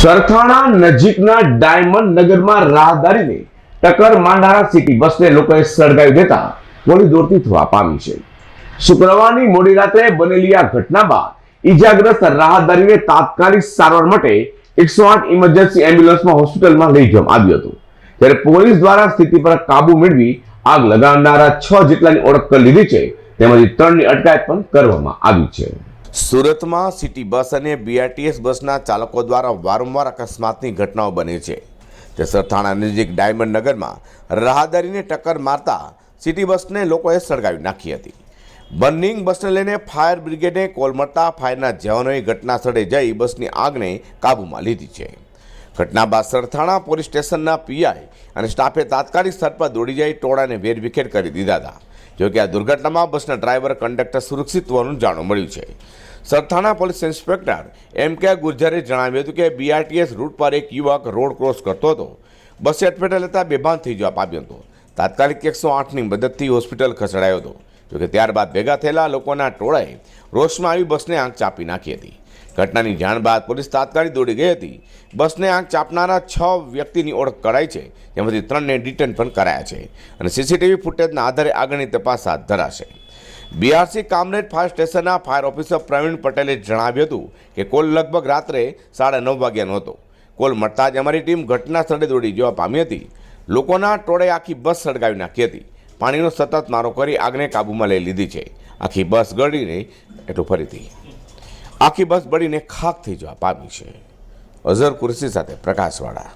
સરથાણા નજીકના ડાયમંડ નગરમાં રાહદારીને ટક્કર માંડારા સિટી બસને લોકોએ સળગાવી દેતા ગોળી દોડતી થવા પામી છે. શુક્રવારની મોડી રાત્રે બનેલી આ ઘટના બાદ ઈજાગ્રસ્ત રાહદારીને તાત્કાલિક સારવાર માટે એકસો આઠ ઇમરજન્સી એમ્બ્યુલન્સમાં હોસ્પિટલમાં લઈ જવામાં આવ્યું હતું. ત્યારે પોલીસ દ્વારા સ્થિતિ પર કાબુ મેળવી આગ લગાવનારા છ જેટલાની ઓળખ કરી લીધી છે, તેમજ ત્રણની અટકાયત પણ કરવામાં આવી છે. સુરતમાં સિટી બસ અને બીઆરટીએસ બસના ચાલકો દ્વારા વારંવાર અકસ્માતની ઘટનાઓ બની છે. તે સરથાણા નજીક ડાયમંડ નગરમાં રાહદારીને ટક્કર મારતા સિટી બસને લોકોએ સળગાવી નાખી હતી. બર્નિંગ બસને લઈને ફાયર બ્રિગેડે કોલ મળતા ફાયરના જવાનોએ ઘટના સ્થળે જઈ બસની આગને કાબૂમાં લીધી છે. ઘટના બાદ સરથાણા પોલીસ સ્ટેશનના પીઆઈ અને સ્ટાફે તાત્કાલિક સ્થળ પર દોડી જઈ ટોળાને વેરવિખેર કરી દીધા હતા. જોકે આ દુર્ઘટનામાં બસના ડ્રાઈવર કંડક્ટર સુરક્ષિત હોવાનું જાણવા મળ્યું છે. સરથાણા પોલીસ ઇન્સ્પેક્ટર એમ કે ગુર્જરે જણાવ્યું હતું કે બીઆરટીએસ રૂટ પર એક યુવક રોડ ક્રોસ કરતો હતો. બસે અટપેટા લેતા બેભાન થઈ જવા પામ્યો હતો. તાત્કાલિક એકસો આઠની મદદથી હોસ્પિટલ ખસેડાયો હતો. જોકે ત્યારબાદ ભેગા થયેલા લોકોના ટોળાએ રોષમાં આવી બસને આંખ ચાપી નાખી હતી. ઘટનાની જાણ બાદ પોલીસ તાત્કાલિક દોડી ગઈ હતી. બસને આંખ ચાપનારા છ વ્યક્તિની ઓળખ કરાઈ છે, જેમાંથી ત્રણને ડિટેન પણ કરાયા છે અને સીસીટીવી ફૂટેજના આધારે આગળની તપાસ હાથ ધરાશે. બીઆરસી કામરેજ ફાયર સ્ટેશનના ફાયર ઓફિસર પ્રવીણ પટેલે જણાવ્યું હતું કે કોલ લગભગ રાત્રે સાડા નવ વાગ્યાનો હતો. કોલ મળતા જ અમારી ટીમ ઘટના સ્થળે દોડી જવા પામી હતી. લોકોના ટોળે આખી બસ સળગાવી નાખી હતી. પાણીનો સતત મારો કરી આગને કાબૂમાં લઈ લીધી છે. આખી બસ ગળીને એટલું ફરીથી. આખી બસ બળીને ખાક થઈ જવા પામી છે. અઝર કુરશી સાથે પ્રકાશવાળા.